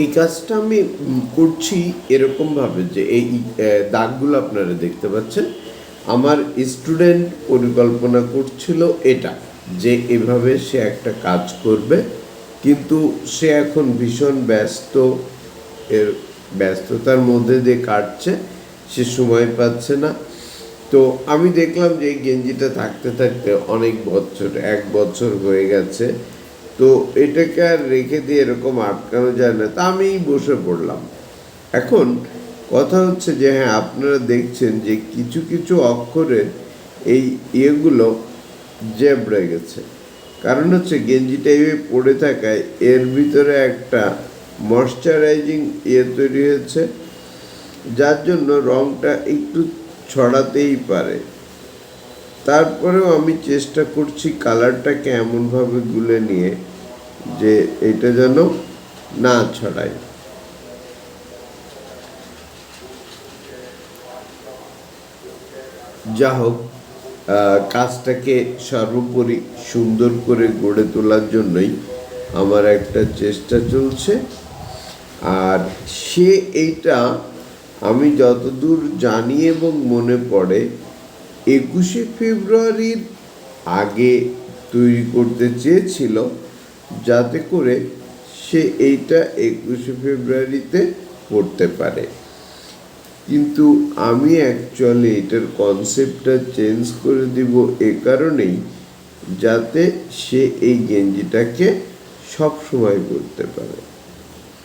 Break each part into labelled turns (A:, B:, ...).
A: এই কাজটা আমি করছি এরকমভাবে যে এই দাগগুলো আপনারা দেখতে পাচ্ছেন। আমার স্টুডেন্ট পরিকল্পনা করছিল এটা, যে এভাবে সে একটা কাজ করবে, কিন্তু সে এখন ভীষণ ব্যস্ত, এর ব্যস্ততার মধ্যে দিয়ে কাটছে, সে সময় পাচ্ছে না। তো আমি দেখলাম যে এই গেঞ্জিটা থাকতে থাকতে অনেক বছর, এক বছর হয়ে গেছে। তো এটাকে আর রেখে দিয়ে এরকম আটকানো যায় না। তা আমিই বসে পড়লাম। এখন কথা হচ্ছে যে হ্যাঁ আপনারা দেখছেন যে কিছু কিছু অক্ষরের এই ইয়েগুলো জেবড়ে গেছে। কারণ হচ্ছে গেঞ্জিটা এইভাবে পড়ে থাকায় এর ভিতরে একটা ময়শ্চারাইজিং ইয়ে তৈরি হয়েছে, যার জন্য রংটা একটু ছড়াতেই পারে। তারপরেও আমি চেষ্টা করছি কালারটাকে এমনভাবে গুলে নিয়ে যে এটা যেন না ছড়ায়। যা হোক কাজটাকে সর্বোপরি সুন্দর করে গড়ে তোলার জন্যই আমার একটা চেষ্টা চলছে। আর সে এইটা আমি যতদূর জানি এবং মনে পড়ে, একুশে ফেব্রুয়ারির আগে তৈরি করতে চেয়েছিল যাতে করে সে এইটা একুশে ফেব্রুয়ারিতে পড়তে পারে। কিন্তু আমি অ্যাকচুয়ালি এটার কনসেপ্টটা চেঞ্জ করে দিব এ কারণেই যাতে সে এই গেঞ্জিটাকে সব সময় পরতে পারে।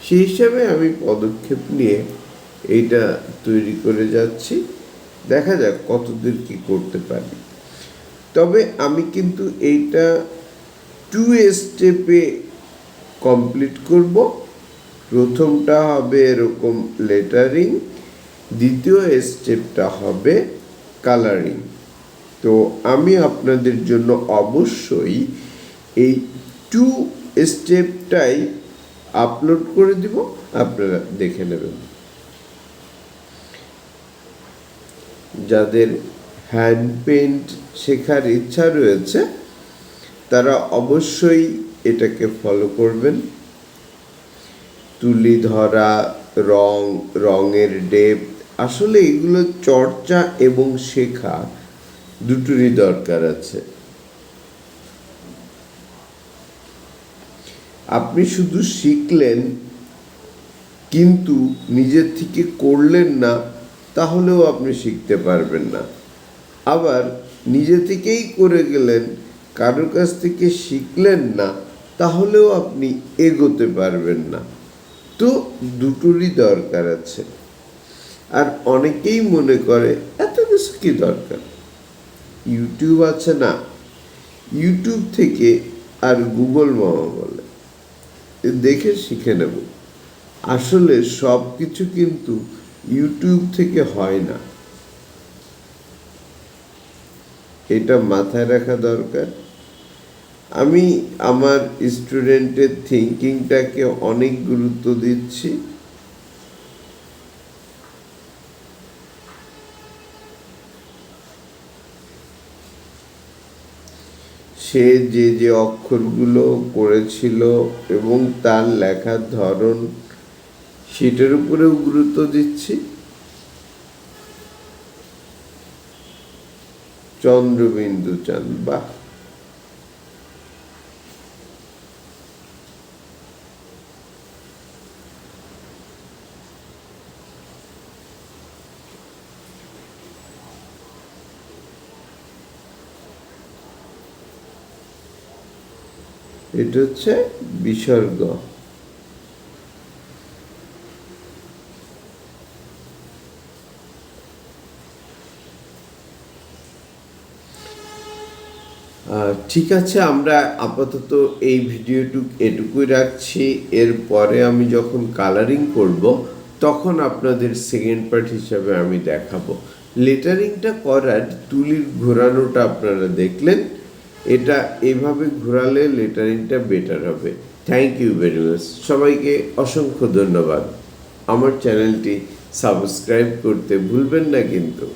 A: সেই হিসাবে আমি পদক্ষেপ নিয়ে এইটা তৈরি করে যাচ্ছি। দেখা যাক কতদূর কি করতে পারি। তবে আমি কিন্তু এইটা টু স্টেপে কমপ্লিট করব। প্রথমটা হবে এরকম লেটারিং দ্বিতীয় স্টেপটা হবে কালারিং তো আমি আপনাদের জন্য অবশ্যই এই টু স্টেপটাই আপলোড করে দিব, আপনারা দেখে নেবেন। যাদের হ্যান্ড পেন্ট শেখার ইচ্ছা রয়েছে তারা অবশ্যই এটাকে ফলো করবেন। তুলি ধরা, রং, রঙের ডেপ আসলে এগুলো চর্চা এবং শেখা দুটোরই দরকার আছে। আপনি শুধু শিখলেন কিন্তু নিজের থেকে করলেন না, তাহলেও আপনি শিখতে পারবেন না। আবার নিজে থেকেই করে গেলেন কারোর কাছ থেকে শিখলেন না, তাহলেও আপনি এগোতে পারবেন না। তো দুটোরই দরকার আছে। আর অনেকেই মনে করে, এত কিছু কি দরকার? ইউটিউব আছে না। ইউটিউব থেকে আর গুগল মামা বলে। দেখে শিখে নেব। আসলে সব কিছু কিন্তু ইউটিউব থেকে হয় না। এটা মাথায় রাখা দরকার। আমি আমার স্টুডেন্টের থিঙ্কিংটাকে অনেক গুরুত্ব দিচ্ছি। সে যে যে অক্ষরগুলো করেছিল এবং তার লেখার ধরন, সেটার উপরেও গুরুত্ব দিচ্ছি। চন্দ্রবিন্দু চান বাহ! এটা হচ্ছে বিসর্গ। ঠিক আছে, আমরা আপাতত এই ভিডিওটুক এটুকুই রাখছি। এরপরে আমি যখন কালারিং করব, তখন আপনাদের সেকেন্ড পার্ট হিসাবে আমি দেখাবো। লেটারিংটা করার, তুলির ঘোরানোটা আপনারা দেখলেন। এটা এভাবে ঘোরালে লেটারিংটা বেটার হবে। থ্যাংক ইউ ভেরি মাচ সবাইকে অসংখ্য ধন্যবাদ। আমার চ্যানেলটি সাবস্ক্রাইব করতে ভুলবেন না কিন্তু।